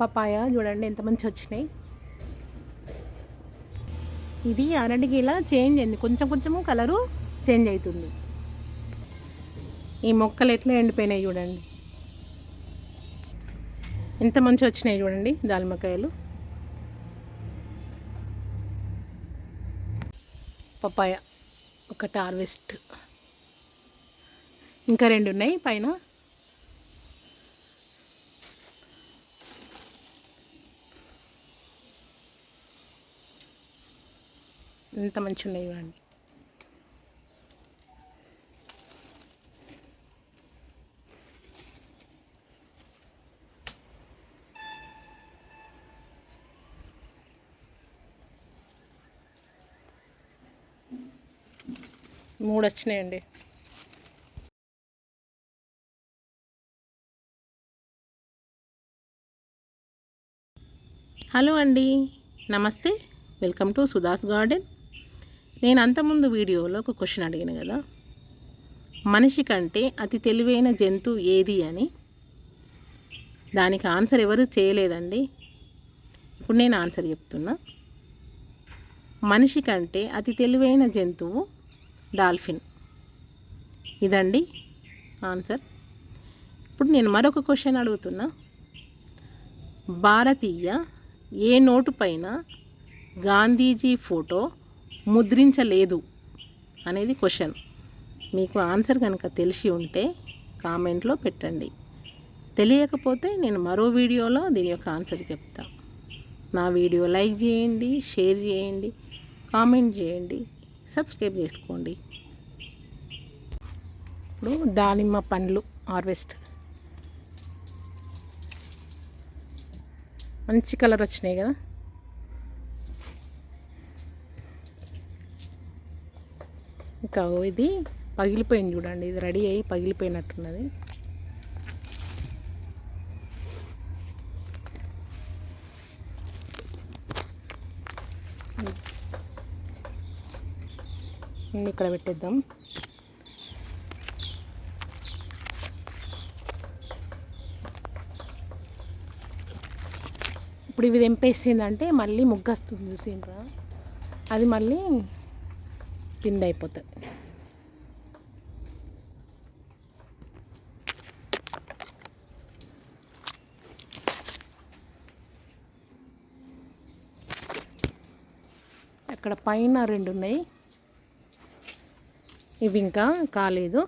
Papaya చూడండి ఎంత మంచి వచ్చినాయి. ఇది అరటికి ఇలా చేంజ్ అయింది. కొంచెం కొంచెము కలరు చేంజ్ అవుతుంది. ఈ మొక్కలు ఎట్లా ఎండిపోయినాయి చూడండి. ఎంత మంచి వచ్చినాయి చూడండి దానిమ్మకాయలు. పపాయ. ఒకటి హార్వెస్ట్. ఇంకా రెండు ఉన్నాయి. పైన ఎంత మంచి ఉన్నాయి చూడండి మూడు వచ్చినాయండి హలో అండి నమస్తే. Welcome to Sudha's garden. నేను అంతకుముందు వీడియోలో ఒక క్వశ్చన్ అడిగాను కదా? మనిషి కంటే అతి తెలివైన జంతువు ఏది అని? దానికి ఆన్సర్ ఎవరు చేయలేదండి? ఇప్పుడు నేను ఆన్సర్ చెప్తున్నా. మనిషి కంటే అతి తెలివైన జంతువు డాల్ఫిన్. ఇదండి ఆన్సర్ ఇప్పుడు నేను మరొక క్వశ్చన్ అడుగుతున్నా. భారతీయ ఏ నోటు పైన గాంధీజీ ఫోటో ముద్రించలేదు అనేది క్వశ్చన్. మీకు ఆన్సర్ కనుక తెలిసి ఉంటే కామెంట్లో పెట్టండి. తెలియకపోతే నేను మరో వీడియోలో దీని యొక్క ఆన్సర్ చెప్తా. నా వీడియో లైక్ చేయండి షేర్ చేయండి కామెంట్ చేయండి సబ్స్క్రైబ్ చేసుకోండి. ఇప్పుడు దానిమ్మ పండ్లు హార్వెస్ట్. మంచి కలర్ వచ్చినాయి కదా? కావు ఇది పగిలిపోయింది చూడండి. ఇది రెడీ అయ్యి పగిలిపోయినట్టున్నది. ఇక్కడ పెట్టేద్దాం. ఇప్పుడు ఇవి తెంపేసిందంటే మళ్ళీ ముగ్గు వస్తుంది చూసిండ్రా. అది మళ్ళీ కింద అయిపోతుంది అక్కడ పైన రెండు ఉన్నాయి. ఇవి ఇంకా కాలేదు.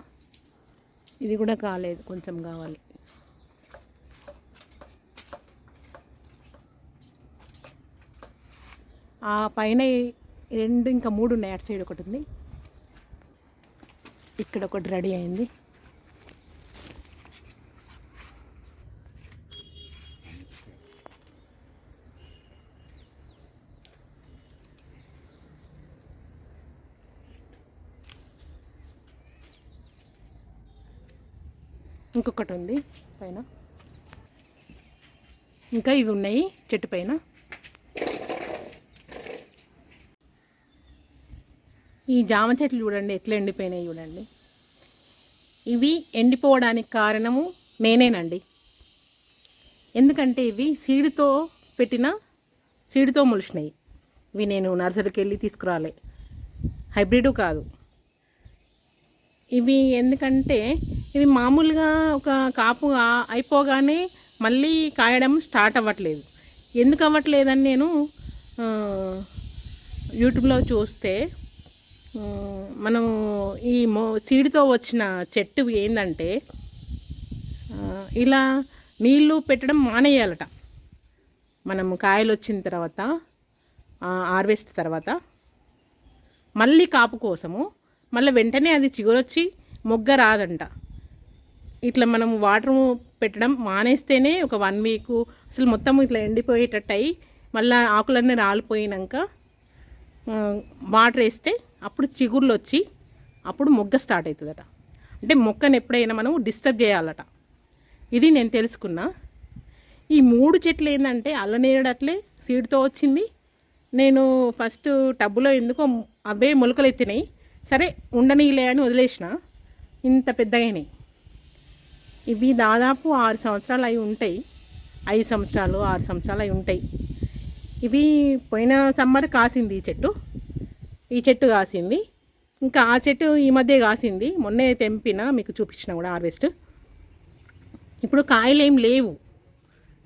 ఇది కూడా కాలేదు కొంచెం కావాలి. ఆ పైన రెండు ఇంకా మూడు ఉన్నాయి అటు సైడ్ ఒకటి ఉంది. ఇక్కడ ఒకటి రెడీ అయింది. ఇంకొకటి ఉంది పైన. ఇంకా ఇవి ఉన్నాయి చెట్టు పైన. ఈ జామ చెట్లు చూడండి ఎట్లా ఎండిపోయినాయి చూడండి. ఇవి ఎండిపోవడానికి కారణము నేనేనండి. ఎందుకంటే ఇవి సీడుతో పెట్టిన సీడుతో మొలిచినాయి. ఇవి నేను నర్సరీకి వెళ్ళి తీసుకురాలే. హైబ్రిడ్ కాదు. ఇవి ఎందుకంటే ఇవి మామూలుగా ఒక కాపు అయిపోగానే మళ్ళీ కాయడం స్టార్ట్ అవ్వట్లేదు. ఎందుకు అవ్వట్లేదని నేను యూట్యూబ్లో చూస్తే మనము ఈ మో సీడ్తో వచ్చిన చెట్టు ఏంటంటే ఇలా నీళ్ళు పెట్టడం మానేయాలట. మనము కాయలు వచ్చిన తర్వాత హార్వెస్ట్ తర్వాత మళ్ళీ కాపు కోసము మళ్ళీ వెంటనే అది చిగురొచ్చి మొగ్గ రాదంట. ఇట్లా మనం వాటర్ పెట్టడం మానేస్తేనే ఒక వన్ వీక్ అసలు మొత్తం ఇట్లా ఎండిపోయేటట్టు అయ్యి మళ్ళీ ఆకులన్నీ రాలిపోయినాక వాటర్ వేస్తే అప్పుడు చిగుర్లు వచ్చి అప్పుడు మొగ్గ స్టార్ట్ అవుతుందట. అంటే మొక్కను ఎప్పుడైనా మనం డిస్టర్బ్ చేయాలట. ఇది నేను తెలుసుకున్నా. ఈ మూడు చెట్లు ఏంటంటే అల్లనేడట్లే సీడ్తో వచ్చింది. నేను ఫస్ట్ టబ్బులో ఎందుకో అవే మొలకలు ఎత్తినాయి. సరే ఉండనీలే అని వదిలేసిన. ఇంత పెద్దగానే ఇవి దాదాపు ఆరు సంవత్సరాలు అయి ఉంటాయి. ఐదు సంవత్సరాలు ఆరు సంవత్సరాలు అవి ఉంటాయి. ఇవి పోయిన సమ్మర్ కాసింది ఈ చెట్టు. ఈ చెట్టు కాసింది. ఇంకా ఆ చెట్టు ఈ మధ్య కాసింది. మొన్నే తెంపిన మీకు చూపించిన కూడా హార్వెస్ట్. ఇప్పుడు కాయలు ఏం లేవు.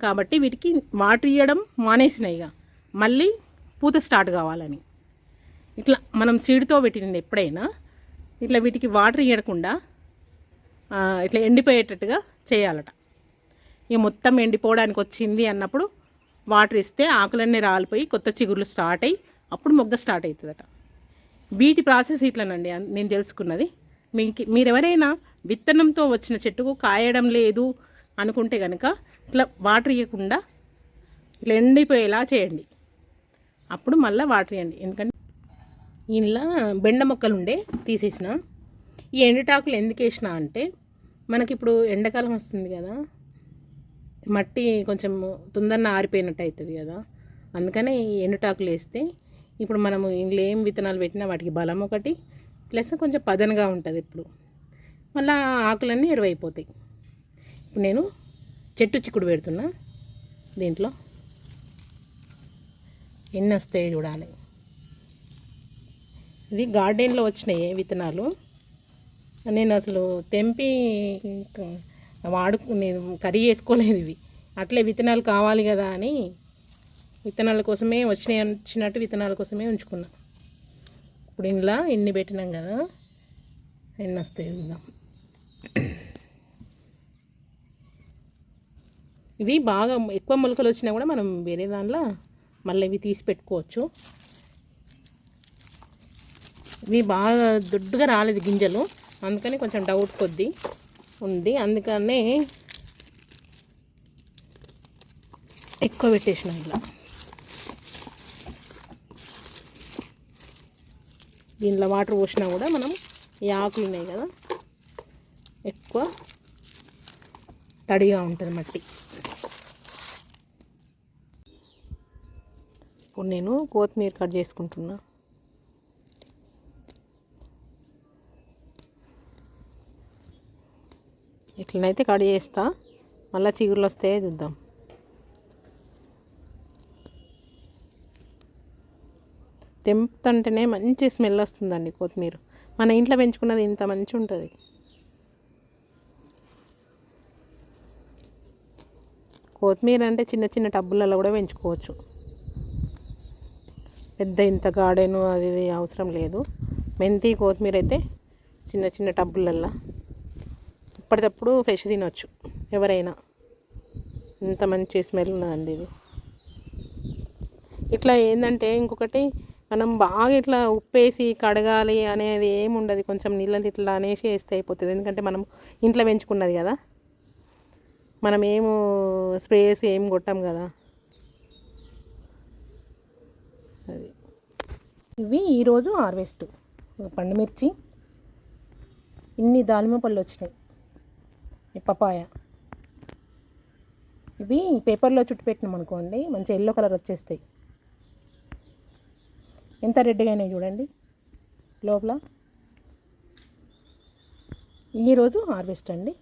కాబట్టి వీటికి వాటర్ ఇవ్వడం మానేసినాయి ఇక మళ్ళీ పూత స్టార్ట్ కావాలని. ఇట్లా మనం సీడ్తో పెట్టింది ఎప్పుడైనా ఇట్లా వీటికి వాటర్ ఇవ్వకుండా ఇట్లా ఎండిపోయేటట్టుగా చేయాలట. ఇక మొత్తం ఎండిపోవడానికి వచ్చింది అన్నప్పుడు వాటర్ ఇస్తే ఆకులన్నీ రాలిపోయి కొత్త చిగుర్లు స్టార్ట్ అయ్యి అప్పుడు మొగ్గ స్టార్ట్ అవుతుందట. వీటి ప్రాసెస్ ఇట్లనండి నేను తెలుసుకున్నది. మీకు మీరెవరైనా విత్తనంతో వచ్చిన చెట్టుకు కాయడం లేదు అనుకుంటే కనుక ఇట్లా వాటర్ ఇవ్వకుండా ఇట్లా ఎండిపోయేలా చేయండి. అప్పుడు మళ్ళీ వాటర్ ఇవ్వండి ఎందుకంటే ఇలా బెండ మొక్కలు ఉండే తీసేసిన. ఈ ఎండుటాకులు ఎందుకు వేసిన అంటే మనకి ఇప్పుడు ఎండాకాలం వస్తుంది కదా మట్టి కొంచెం తొందరన ఆరిపోయినట్టు అవుతుంది కదా అందుకనే ఈ ఎండుటాకులు వేస్తే ఇప్పుడు మనము ఇంట్లో ఏం విత్తనాలు పెట్టినా వాటికి బలం ఒకటి ప్లస్ కొంచెం పదనగా ఉంటుంది ఇప్పుడు. మళ్ళీ ఆకులన్నీ ఎరువైపోతాయి. ఇప్పుడు నేను చెట్టు చిక్కుడు పెడుతున్నా దీంట్లో. ఎన్ని వస్తాయో చూడాలి. ఇది గార్డెన్లో వచ్చినాయి విత్తనాలు. నేను అసలు తెంపి ఇంకా వాడుకు నేను కర్రీ చేసుకోలేదు ఇవి. అట్లే విత్తనాలు కావాలి కదా అని విత్తనాల కోసమే వచ్చినాయి వచ్చినట్టు విత్తనాల కోసమే ఉంచుకున్నాం. ఇప్పుడు ఇంట్లో ఎన్ని పెట్టినాం కదా ఎన్ని వస్తాయి చూద్దాం. ఇవి బాగా ఎక్కువ మొలకలు వచ్చినా కూడా మనం వేరే దాంట్లో మళ్ళీ ఇవి తీసి పెట్టుకోవచ్చు. ఇవి బాగా దొడ్డుగా రాలేదు గింజలు అందుకని కొంచెం డౌట్ కొద్ది ఉంది. అందుకనే ఎక్కువ పెట్టేసినాం ఇలా. దీనిలో వాటర్ పోసినా కూడా మనం ఈ ఆకులు ఉన్నాయి కదా ఎక్కువ తడిగా ఉంటుంది మట్టి. ఇప్పుడు నేను కొత్తిమీర కట్ చేసుకుంటున్నా. ఇట్లనైతే కట్ చేస్తా. మళ్ళీ చిగురులు వస్తే చూద్దాం. తెంపుతుంటేనే మంచి స్మెల్ వస్తుందండి కొత్తిమీర. మన ఇంట్లో పెంచుకున్నది ఇంత మంచి ఉంటుంది కొత్తిమీర అంటే చిన్న చిన్న టబ్బులలో కూడా పెంచుకోవచ్చు. పెద్ద ఇంత గార్డెను అది ఇది అవసరం లేదు. మెంతి కొత్తిమీర అయితే చిన్న చిన్న టబ్బులల్లో. ఇప్పటికప్పుడు ఫ్రెష్ తినొచ్చు ఎవరైనా. ఇంత మంచి స్మెల్ ఉన్నదండి ఇది. ఇట్లా ఏంటంటే ఇంకొకటి మనం బాగా ఇట్లా ఉప్పేసి కడగాలి అనేది ఏమి ఉండదు. కొంచెం నీళ్ళని ఇట్లా అనేసి వేస్తే అయిపోతుంది. ఎందుకంటే మనం ఇంట్లో పెంచుకున్నది కదా. మనం ఏము స్ప్రేస్ ఏం కొట్టాం కదా. అది. ఇవి ఈరోజు హార్వెస్ట్. పండుమిర్చి ఇన్ని దానిమ్మ పళ్ళు వచ్చినాయి. పపాయ. ఇవి పేపర్లో చుట్టుపెట్టినాం అనుకోండి మంచి ఎల్లో కలర్ వచ్చేస్తాయి. ఎంత రెడ్గా అయినాయి చూడండి. లోపల. ఈరోజు హార్వెస్ట్ అండి.